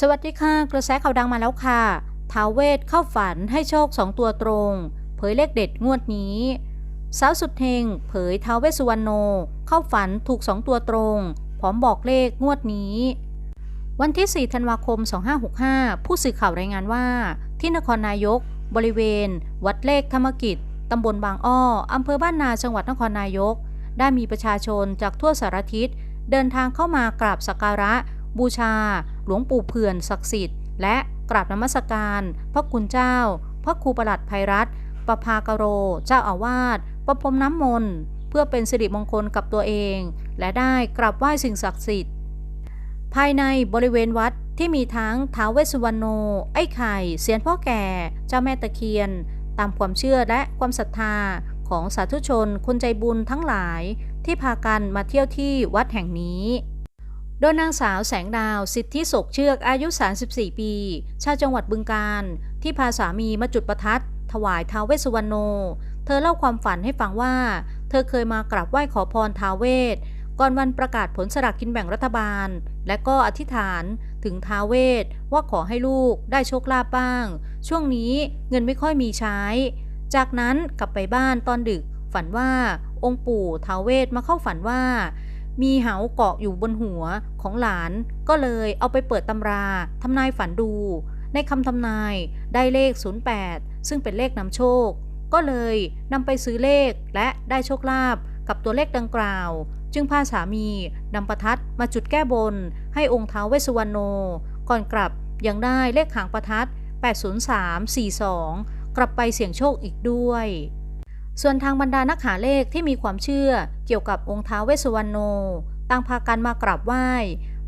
สวัสดีค่ะ กระแสข่าวดังมาแล้วค่ะ ท้าวเวทเข้าฝันให้โชคสองตัวตรง เผยเลขเด็ดงวดนี้ สาวสุดเฮงเผยท้าวเวสสุวรรณโน เข้าฝันถูกสองตัวตรง พร้อมบอกเลขงวดนี้ วันที่ 4 ธันวาคม 2565 ผู้สื่อข่าวรายงานว่า ที่นครนายก บริเวณ วัดเลขธรรมกิจตำบลบางอ้ออำเภอบ้านนาจังหวัดนครนายก ได้มีประชาชนจากทั่วสารทิศเดินทางเข้ามากราบสักการะ บูชา หลวงปู่เผื่อนศักดิ์สิทธิ์ และกราบนมัสการ พระคุณเจ้า พระครูประหลัดภัยรัตน์ประภากโร เจ้าอาวาสประพรมน้ำมนต์ เพื่อเป็นสิริมงคลกับตัวเอง และได้กราบไหว้สิ่งศักดิ์สิทธิ์ ภายในบริเวณวัดที่มีทั้งท้าวเวสสุวรรณโน ไอ้ไข่ เสียนพ่อแก่ เจ้าแม่ตะเคียน ตามความเชื่อและความศรัทธาของสาธุชนคนใจบุญทั้งหลายที่พากันมาเที่ยวที่วัดแห่งนี้ โดยนางสาวแสงดาว สิทธิศกเชือกอายุ 34 ปี ชาวจังหวัดบึงการ ที่พาสามีมาจุดประทัด ถวายท้าวเวสุวรรณโน เธอเล่าความฝันให้ฟังว่า เธอเคยมากราบไหว้ขอพรท้าวเวสก่อนวันประกาศผลสลากกินแบ่งรัฐบาล และก็อธิษฐานถึงท้าวเวสว่าขอให้ลูกได้โชคลาภบ้าง ช่วงนี้เงินไม่ค่อยมีใช้ จากนั้นกลับไปบ้านตอนดึกฝันว่าองค์ปู่ท้าวเวสมาเข้าฝันว่า มีเหาเกาะอยู่บนหัวของหลาน ก็เลยเอาไปเปิดตำราทำนายฝันดู ในคำทำนายได้เลข 08 ซึ่งเป็นเลขนำโชค ก็เลยนำไปซื้อเลขและได้โชคลาภกับตัวเลขดังกล่าว จึงพาสามีนำประทัดมาจุดแก้บน ให้องค์ท้าเวสุวรรณโน ก่อนกลับยังได้เลขหางประทัด 80342 กลับไปเสี่ยงโชคอีกด้วย ส่วนทางบรรดานักหาเลขที่มีความเชื่อเกี่ยวกับองค์ท้าวเวสสุวรรณโน ต่างพากันมากราบไหว้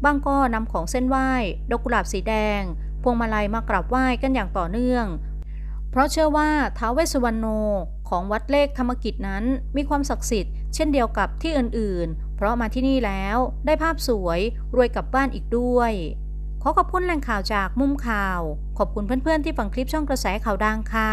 บางก็นำของเส้นไหว้ ดอกกุหลาบสีแดง พวงมาลัยมากราบไหว้กันอย่างต่อเนื่อง เพราะเชื่อว่าท้าวเวสสุวรรณโนของวัดเลขธรรมกิจนั้นมีความศักดิ์สิทธิ์เช่นเดียวกับที่อื่นๆ เพราะมาที่นี่แล้วได้ภาพสวยรวยกลับบ้านอีกด้วย ขอขอบคุณแหล่งข่าวจากมุมข่าว ขอบคุณเพื่อนๆที่ฟังคลิปช่องกระแสข่าวดังค่ะ